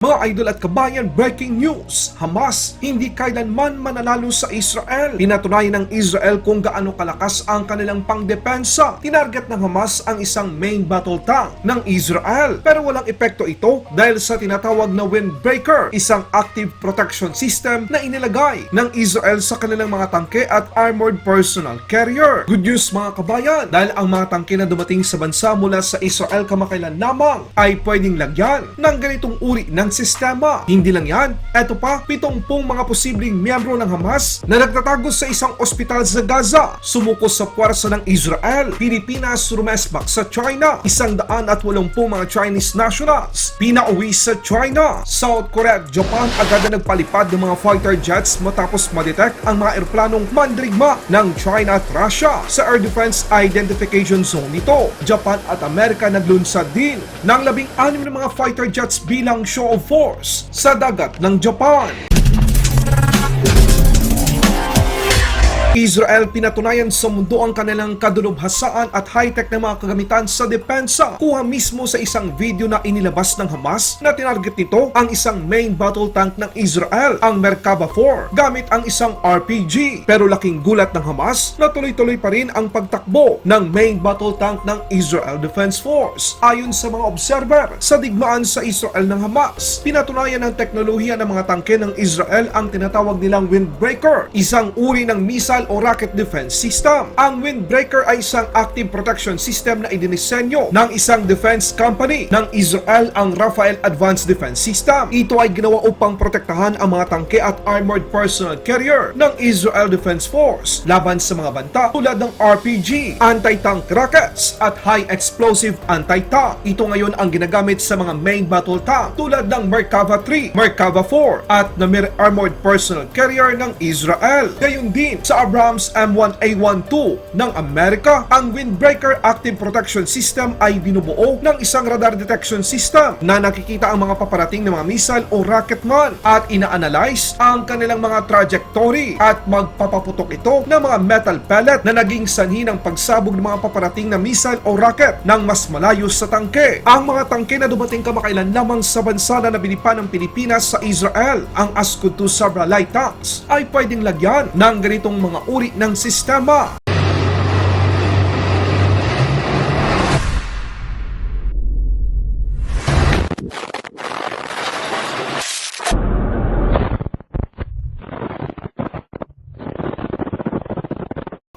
Mga idol at kabayan, breaking news! Hamas hindi kailanman mananalo sa Israel. Pinatunayan ng Israel kung gaano kalakas ang kanilang pangdepensa. Tinarget ng Hamas ang isang main battle tank ng Israel. Pero walang epekto ito dahil sa tinatawag na windbreaker, isang active protection system na inilagay ng Israel sa kanilang mga tangke at armored personal carrier. Good news mga kabayan, dahil ang mga tangke na dumating sa bansa mula sa Israel kamakailan lamang ay pwedeng lagyan ng ganitong uri ng sistema. Hindi lang yan, eto pa, pitongpong mga posibleng miyembro ng Hamas na nagtatago sa isang ospital sa Gaza, sumuko sa puwersa ng Israel, Pilipinas rumesbak sa China, isang daan at walumpung mga Chinese nationals, pinauwi sa China, South Korea at Japan agad na nagpalipad ng mga fighter jets matapos madetect ang mga eroplanong mandrigma ng China at Russia sa air defense identification zone nito. Japan at Amerika naglunsad din ng labing anim na mga fighter jets bilang show of force sa dagat ng Japan. Israel pinatunayan sa mundo ang kanilang kadulubhasaan at high-tech na mga kagamitan sa depensa. Kuha mismo sa isang video na inilabas ng Hamas na tinarget nito ang isang main battle tank ng Israel, ang Merkava 4, gamit ang isang RPG. Pero laking gulat ng Hamas na tuloy-tuloy pa rin ang pagtakbo ng main battle tank ng Israel Defense Force. Ayon sa mga observer, sa digmaan sa Israel ng Hamas, pinatunayan ng teknolohiya ng mga tangke ng Israel ang tinatawag nilang windbreaker, isang uri ng missile o rocket defense system. Ang windbreaker ay isang active protection system na idinisenyo ng isang defense company ng Israel ang Rafael Advanced Defense System. Ito ay ginawa upang protektahan ang mga tangke at armored personal carrier ng Israel Defense Force laban sa mga banta tulad ng RPG, anti-tank rockets at high explosive anti-tank. Ito ngayon ang ginagamit sa mga main battle tank tulad ng Merkava 3, Merkava 4 at Namir Armored Personal Carrier ng Israel. Gayon din sa Abrams M1A12 ng Amerika, ang Windbreaker Active Protection System ay binubuo ng isang radar detection system na nakikita ang mga paparating na mga missile o rocket man at ina-analyze ang kanilang mga trajectory at magpapaputok ito ng mga metal pellet na naging sanhi ng pagsabog ng mga paparating na missile o rocket ng mas malayo sa tangke. Ang mga tangke na dumating kamakailan lamang sa bansa na nabilipan ng Pilipinas sa Israel, ang Askutu Sabra Light Tanks, ay pwedeng lagyan ng ganitong mga uri ng sistema.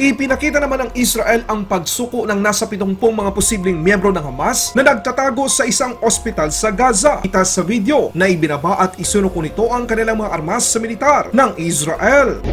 Ipinakita naman ng Israel ang pagsuko ng nasa 70 mga posibleng miyembro ng Hamas na nagtatago sa isang ospital sa Gaza. Kita sa video na ibinaba at isunuko nito ang kanilang mga armas sa militar ng Israel.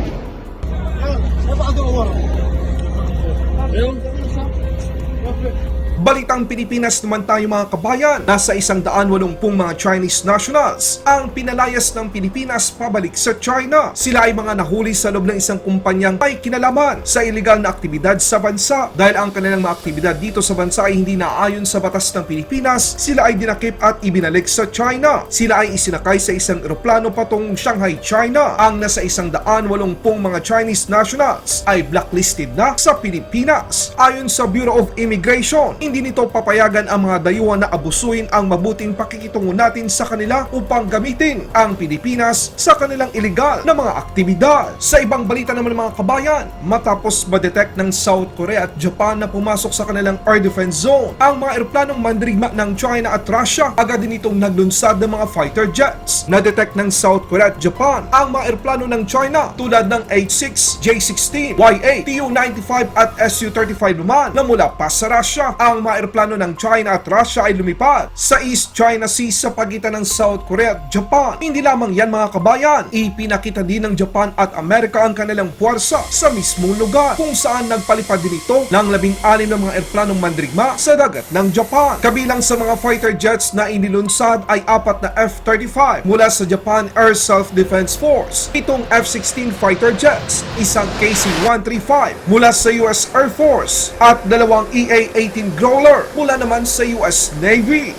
没有。你在这里 Balitang Pilipinas naman tayo mga kabayan, nasa isang daan walumpung mga Chinese nationals ang pinalayas ng Pilipinas pabalik sa China. Sila ay mga nahuli sa loob ng isang kumpanyang may kinalaman sa iligal na aktibidad sa bansa. Dahil ang kanilang mga aktibidad dito sa bansa ay hindi naayon sa batas ng Pilipinas, sila ay dinakip at ibinalik sa China. Sila ay isinakay sa isang eroplano patungong Shanghai, China. Ang nasa isang daan walumpung mga Chinese nationals ay blacklisted na sa Pilipinas. Ayon sa Bureau of Immigration, hindi nito papayagan ang mga dayuhan na abusuin ang mabuting pakikitungo natin sa kanila upang gamitin ang Pilipinas sa kanilang iligal na mga aktibidad. Sa ibang balita naman mga kabayan, matapos ma-detect ng South Korea at Japan na pumasok sa kanilang air defense zone, ang mga eroplanong mandrigma ng China at Russia agad din itong naglunsad ng mga fighter jets. Na-detect ng South Korea at Japan ang mga eroplano ng China tulad ng H-6, J-16, Y-8, Tu-95 at Su-35 naman na mula pa sa Russia. Ang mga eroplano ng China at Russia ay lumipad sa East China Sea sa pagitan ng South Korea at Japan. Hindi lamang yan mga kabayan, ipinakita din ng Japan at Amerika ang kanilang puwersa sa mismong lugar kung saan nagpalipad din ito ng labing anim na mga eroplanong mandrigma sa dagat ng Japan. Kabilang sa mga fighter jets na inilunsad ay apat na F-35 mula sa Japan Air Self-Defense Force, itong F-16 fighter jets, isang KC-135 mula sa US Air Force at dalawang E EA-18 Growler mula naman sa US Navy.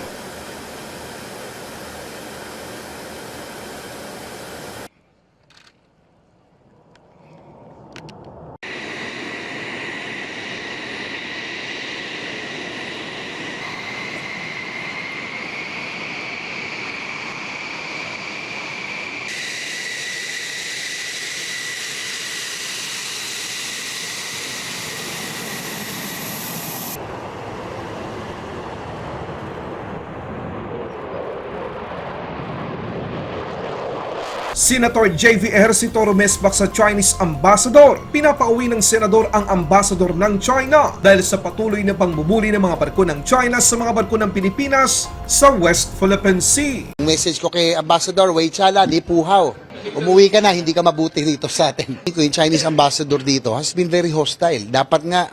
Senator JV Ejercito rumesbak sa Chinese ambassador. Pinapauwi ng senador ang ambassador ng China dahil sa patuloy na pangbubuli ng mga barko ng China sa mga barko ng Pilipinas sa West Philippine Sea. Message ko kay Ambassador Wei Chala, di puhaw. Umuwi ka na, hindi ka mabuti dito sa atin. Yung Chinese ambassador dito has been very hostile. Dapat nga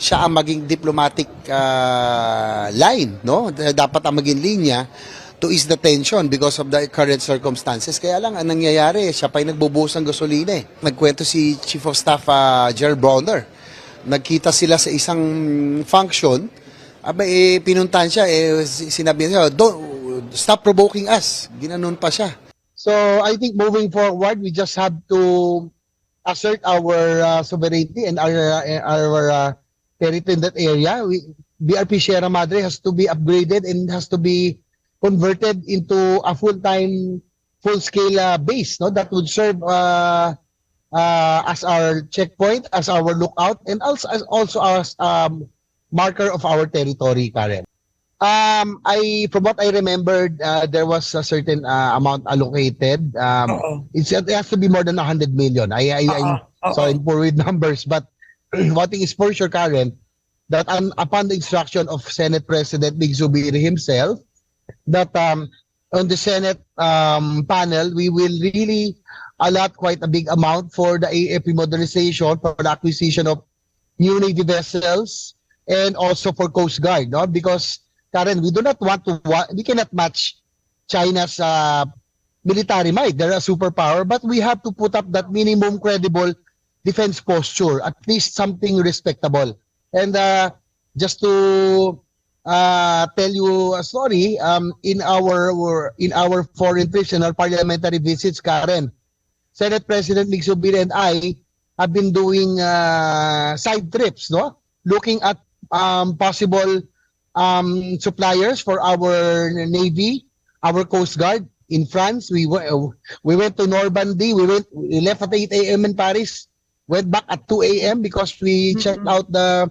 siya ang maging diplomatic ah, line, no? Dapat ang maging linya to ease the tension because of the current circumstances. Kaya lang, ang nangyayari, siya pa'y nagbubuhos ng gasolina eh. Nagkwento si Chief of Staff ah, Gerald Bronner. Nagkita sila sa isang function, Aba, eh, pinuntahan siya, eh, si- sinabi niya, don't, stop provoking us. Ginanon pa siya. So I think moving forward, we just have to assert our uh, sovereignty and our uh, our uh, territory in that area. We, BRP Sierra Madre has to be upgraded and has to be converted into a full-time, full-scale uh, base, no, that would serve uh, uh, as our checkpoint, as our lookout, and also as also as um, marker of our territory, Karen. Um, I from what I remembered, uh, there was a certain uh, amount allocated. Um, Oo. it's, it has to be more than 100 million. I, I, Oo. I'm Oo. sorry poor with numbers, but thing is for sure, Karen, that um, upon the instruction of Senate President Big Zubiri himself, that um, on the Senate um, panel, we will really allot quite a big amount for the AFP modernization, for the acquisition of new Navy vessels, and also for Coast Guard, no? Because Karen, we do not want to we cannot match China's uh, military might. They're a superpower, but we have to put up that minimum credible defense posture, at least something respectable. And uh, just to uh, tell you a story, um, in our in our foreign our parliamentary visits, Karen, Senate President Mig Zubiri and I have been doing uh, side trips, no? Looking at um, possible um, suppliers for our Navy, our Coast Guard. In France, we we went to Normandy. We went, we left at 8 a.m. in Paris. Went back at 2 a.m. because we checked out the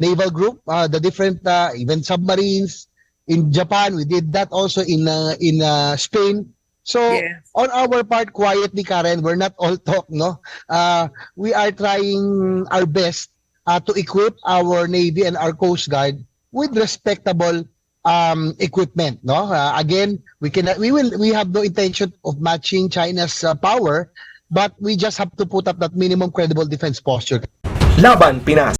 naval group, uh, the different uh, even submarines. In Japan, we did that also in uh, in uh, Spain. So Yes. on our part, quietly, Karen, we're not all talk, no? Uh, we are trying our best uh, to equip our Navy and our Coast Guard with respectable um, equipment, no? Uh, again, we cannot, we will, we have no intention of matching China's uh, power, but we just have to put up that minimum credible defense posture. Laban Pinas